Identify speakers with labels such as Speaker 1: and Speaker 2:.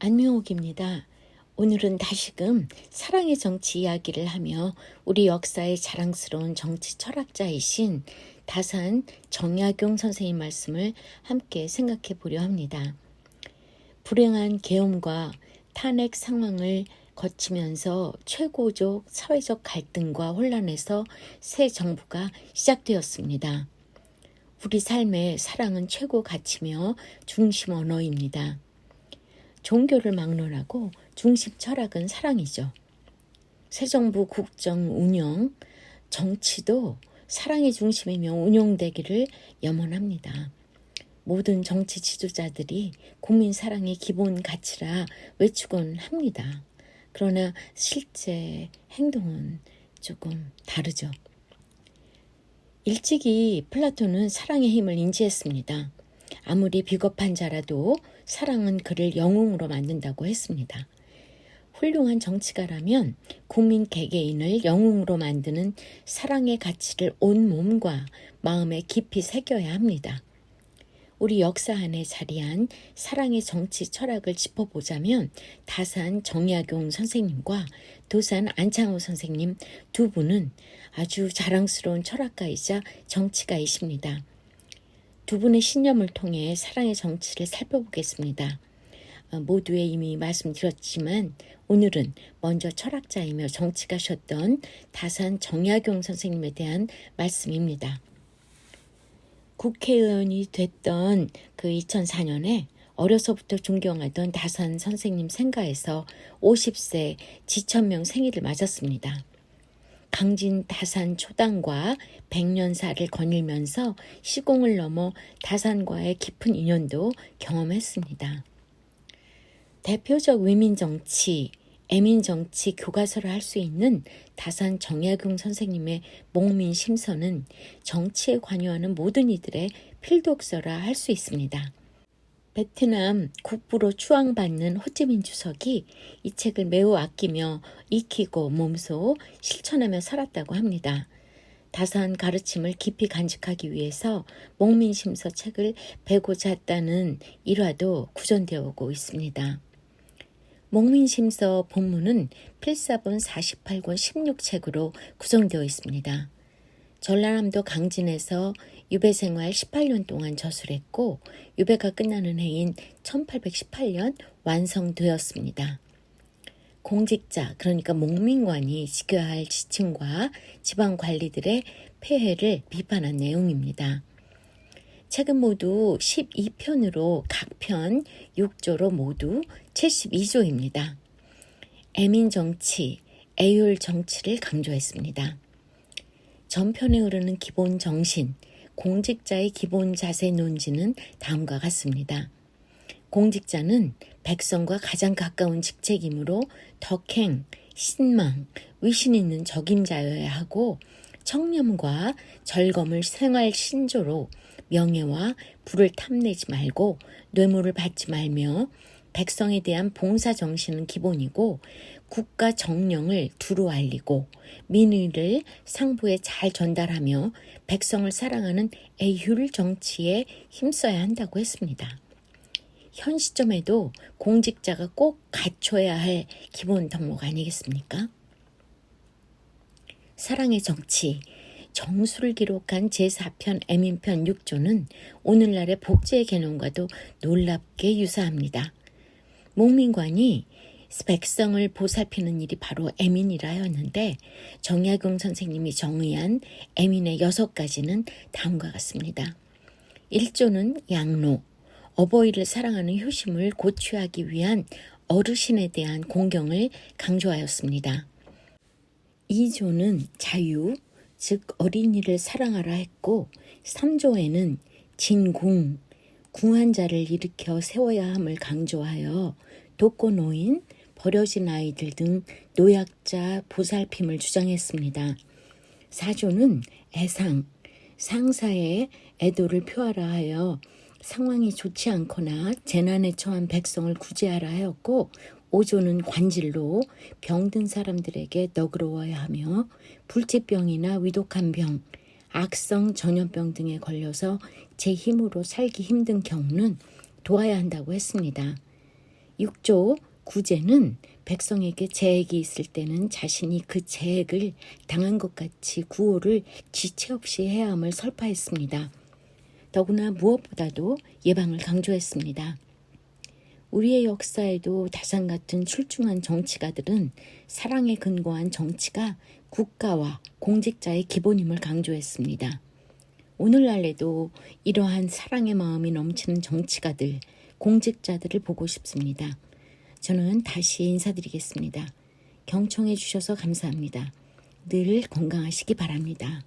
Speaker 1: 안명옥입니다. 오늘은 다시금 사랑의 정치 이야기를 하며 우리 역사의 자랑스러운 정치 철학자이신 다산 정약용 선생님 말씀을 함께 생각해 보려 합니다. 불행한 계엄과 탄핵 상황을 거치면서 최고적 사회적 갈등과 혼란에서 새 정부가 시작되었습니다. 우리 삶의 사랑은 최고 가치며 중심 언어입니다. 종교를 막론하고 중심 철학은 사랑이죠. 새 정부 국정 운영, 정치도 사랑의 중심이며 운영되기를 염원합니다. 모든 정치 지도자들이 국민 사랑의 기본 가치라 외치곤 합니다. 그러나 실제 행동은 조금 다르죠. 일찍이 플라톤은 사랑의 힘을 인지했습니다. 아무리 비겁한 자라도 사랑은 그를 영웅으로 만든다고 했습니다. 훌륭한 정치가라면 국민 개개인을 영웅으로 만드는 사랑의 가치를 온 몸과 마음에 깊이 새겨야 합니다. 우리 역사 안에 자리한 사랑의 정치 철학을 짚어보자면 다산 정약용 선생님과 도산 안창호 선생님 두 분은 아주 자랑스러운 철학가이자 정치가이십니다. 두 분의 신념을 통해 사랑의 정치를 살펴보겠습니다. 어, 모두에 이미 말씀드렸지만 오늘은 먼저 철학자이며 정치가셨던 다산 정약용 선생님에 대한 말씀입니다. 국회의원이 됐던 그 2004년에 어려서부터 존경하던 다산 선생님 생가에서 50세 지천명 생일을 맞았습니다. 강진 다산 초당과 백년사를 거닐면서 시공을 넘어 다산과의 깊은 인연도 경험했습니다. 대표적 위민정치, 애민정치 교과서를 할 수 있는 다산 정약용 선생님의 목민 심서는 정치에 관여하는 모든 이들의 필독서라 할 수 있습니다. 베트남 국부로 추앙받는 호찌민 주석이 이 책을 매우 아끼며 익히고 몸소 실천하며 살았다고 합니다. 다산 가르침을 깊이 간직하기 위해서 목민심서 책을 베고자 했다는 일화도 구전되어 오고 있습니다. 목민심서 본문은 필사본 48권 16책으로 구성되어 있습니다. 전라남도 강진에서 유배 생활 18년 동안 저술했고 유배가 끝나는 해인 1818년 완성되었습니다. 공직자 그러니까 목민관이 지켜야 할 지층과 지방 관리들의 폐해를 비판한 내용입니다. 책은 모두 12편으로 각 편 6조로 모두 72조입니다. 애민 정치, 애율 정치를 강조했습니다. 전편에 흐르는 기본 정신, 공직자의 기본 자세 논지는 다음과 같습니다. 공직자는 백성과 가장 가까운 직책이므로 덕행, 신망, 위신 있는 적임자여야 하고 청렴과 절검을 생활 신조로 명예와 부를 탐내지 말고 뇌물을 받지 말며 백성에 대한 봉사 정신은 기본이고 국가 정령을 두루 알리고 민의를 상부에 잘 전달하며 백성을 사랑하는 애율 정치에 힘써야 한다고 했습니다. 현 시점에도 공직자가 꼭 갖춰야 할 기본 덕목 아니겠습니까? 사랑의 정치, 정수를 기록한 제4편 애민편 6조는 오늘날의 복제의 개념과도 놀랍게 유사합니다. 목민관이 백성을 보살피는 일이 바로 애민이라 하였는데 정약용 선생님이 정의한 애민의 여섯 가지는 다음과 같습니다. 1조는 양로, 어버이를 사랑하는 효심을 고취하기 위한 어르신에 대한 공경을 강조하였습니다. 2조는 자유, 즉 어린이를 사랑하라 했고 3조에는 진궁, 궁한 자를 일으켜 세워야 함을 강조하여 독거노인, 버려진 아이들 등 노약자 보살핌을 주장했습니다. 4조는 애상, 상사의 애도를 표하라 하여 상황이 좋지 않거나 재난에 처한 백성을 구제하라 하였고 5조는 관질로 병든 사람들에게 너그러워야 하며 불치병이나 위독한 병, 악성 전염병 등에 걸려서 제 힘으로 살기 힘든 경우는 도와야 한다고 했습니다. 6조 9제는 백성에게 재액이 있을 때는 자신이 그 재액을 당한 것 같이 구호를 지체 없이 해야 함을 설파했습니다. 더구나 무엇보다도 예방을 강조했습니다. 우리의 역사에도 다산 같은 출중한 정치가들은 사랑에 근거한 정치가 국가와 공직자의 기본임을 강조했습니다. 오늘날에도 이러한 사랑의 마음이 넘치는 정치가들, 공직자들을 보고 싶습니다. 저는 다시 인사드리겠습니다. 경청해 주셔서 감사합니다. 늘 건강하시기 바랍니다.